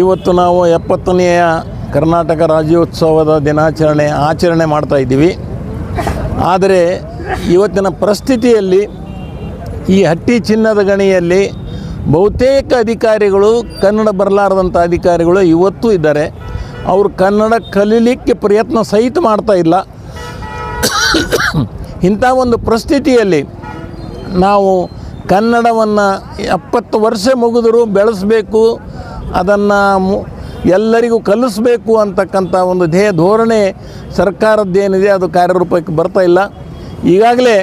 ಇವತ್ತು ನಾವು ಎಪ್ಪತ್ತನೆಯ ಕರ್ನಾಟಕ ರಾಜ್ಯೋತ್ಸವದ ದಿನಾಚರಣೆ ಆಚರಣೆ ಮಾಡ್ತಾ ಇದ್ದೀವಿ. ಆದರೆ ಇವತ್ತಿನ ಪರಿಸ್ಥಿತಿಯಲ್ಲಿ ಈ ಹಟ್ಟಿ ಚಿನ್ನದ ಗಣಿಯಲ್ಲಿ ಬಹುತೇಕ ಅಧಿಕಾರಿಗಳು, ಕನ್ನಡ ಬರಲಾರದಂಥ ಅಧಿಕಾರಿಗಳು ಇವತ್ತೂ ಇದ್ದಾರೆ. ಅವರು ಕನ್ನಡ ಕಲೀಲಿಕ್ಕೆ ಪ್ರಯತ್ನ ಸಹಿತ ಮಾಡ್ತಾ ಇಲ್ಲ. ಇಂಥ ಒಂದು ಪರಿಸ್ಥಿತಿಯಲ್ಲಿ ನಾವು ಕನ್ನಡವನ್ನು ಎಪ್ಪತ್ತು ವರ್ಷ ಮುಗಿದರೂ ಬೆಳೆಸಬೇಕು ಅದನ್ನು ಎಲ್ಲರಿಗೂ ಕಲಿಸ್ಬೇಕು ಅಂತಕ್ಕಂಥ ಒಂದು ಧ್ಯೇಯ ಧೋರಣೆ ಸರ್ಕಾರದ್ದೇನಿದೆ, ಅದು ಕಾರ್ಯರೂಪಕ್ಕೆ ಬರ್ತಾ ಇಲ್ಲ. ಈಗಾಗಲೇ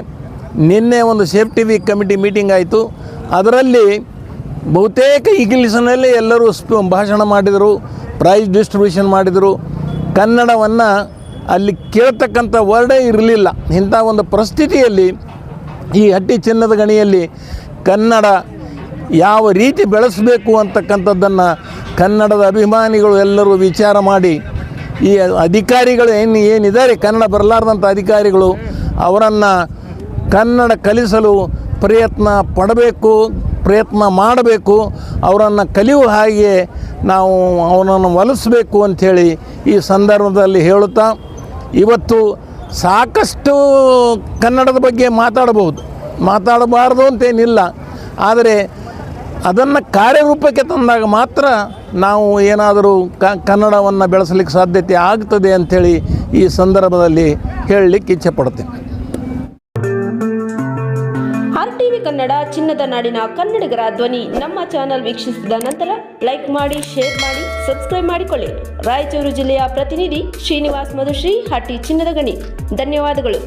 ನಿನ್ನೆ ಒಂದು ಸೇಫ್ಟಿ ವೀಕ್ ಕಮಿಟಿ ಮೀಟಿಂಗ್ ಆಯಿತು. ಅದರಲ್ಲಿ ಬಹುತೇಕ ಇಂಗ್ಲೀಷ್ನಲ್ಲೇ ಎಲ್ಲರೂ ಸ್ಪ ಭಾಷಣ ಮಾಡಿದರು ಪ್ರೈಸ್ ಡಿಸ್ಟ್ರಿಬ್ಯೂಷನ್ ಮಾಡಿದರು. ಕನ್ನಡವನ್ನು ಅಲ್ಲಿ ಕೇಳ್ತಕ್ಕಂಥ ವರ್ಡೇ ಇರಲಿಲ್ಲ. ಇಂಥ ಒಂದು ಪರಿಸ್ಥಿತಿಯಲ್ಲಿ ಈ ಹಟ್ಟಿ ಚಿನ್ನದ ಗಣಿಯಲ್ಲಿ ಕನ್ನಡ ಯಾವ ರೀತಿ ಬೆಳೆಸಬೇಕು ಅಂತಕ್ಕಂಥದ್ದನ್ನು ಕನ್ನಡದ ಅಭಿಮಾನಿಗಳು ಎಲ್ಲರೂ ವಿಚಾರ ಮಾಡಿ. ಈ ಅಧಿಕಾರಿಗಳು ಏನು ಏನಿದ್ದಾರೆ, ಕನ್ನಡ ಬರಲಾರ್ದಂಥ ಅಧಿಕಾರಿಗಳು ಅವರನ್ನು ಕನ್ನಡ ಕಲಿಸಲು ಪ್ರಯತ್ನ ಪಡಬೇಕು, ಪ್ರಯತ್ನ ಮಾಡಬೇಕು, ಅವರನ್ನು ಕಲಿಯುವ ಹಾಗೆ ನಾವು ಅವನನ್ನು ಒಲಿಸಬೇಕು ಅಂಥೇಳಿ ಈ ಸಂದರ್ಭದಲ್ಲಿ ಹೇಳುತ್ತಾ, ಇವತ್ತು ಸಾಕಷ್ಟು ಕನ್ನಡದ ಬಗ್ಗೆ ಮಾತಾಡಬಹುದು. ಮಾತಾಡಬಾರ್ದು ಅಂತೇನಿಲ್ಲ. ಆದರೆ ಅದನ್ನು ಕಾರ್ಯರೂಪಕ್ಕೆ ತಂದಾಗ ಮಾತ್ರ ನಾವು ಏನಾದರೂ ಕ, ಕನ್ನಡವನ್ನು ಬೆಳೆಸಲಿಕ್ಕೆ ಸಾಧ್ಯತೆ ಆಗ್ತದೆ ಅಂಥೇಳಿ ಈ ಸಂದರ್ಭದಲ್ಲಿ ಹೇಳಲಿಕ್ಕೆ ಇಚ್ಛೆ ಪಡ್ತೇನೆ ಕನ್ನಡ ಚಿನ್ನದ ನಾಡಿನ ಕನ್ನಡಿಗರ ಧ್ವನಿ ನಮ್ಮ ಚಾನೆಲ್ ವೀಕ್ಷಿಸಿದ ನಂತರ ಲೈಕ್ ಮಾಡಿ, ಶೇರ್ ಮಾಡಿ, ಸಬ್ಸ್ಕ್ರೈಬ್ ಮಾಡಿಕೊಳ್ಳಿ. ರಾಯಚೂರು ಜಿಲ್ಲೆಯ ಪ್ರತಿನಿಧಿ ಶ್ರೀನಿವಾಸ್ ಮಧುಶ್ರೀ, ಹಟ್ಟಿ ಚಿನ್ನದ ಗಣಿ. ಧನ್ಯವಾದಗಳು.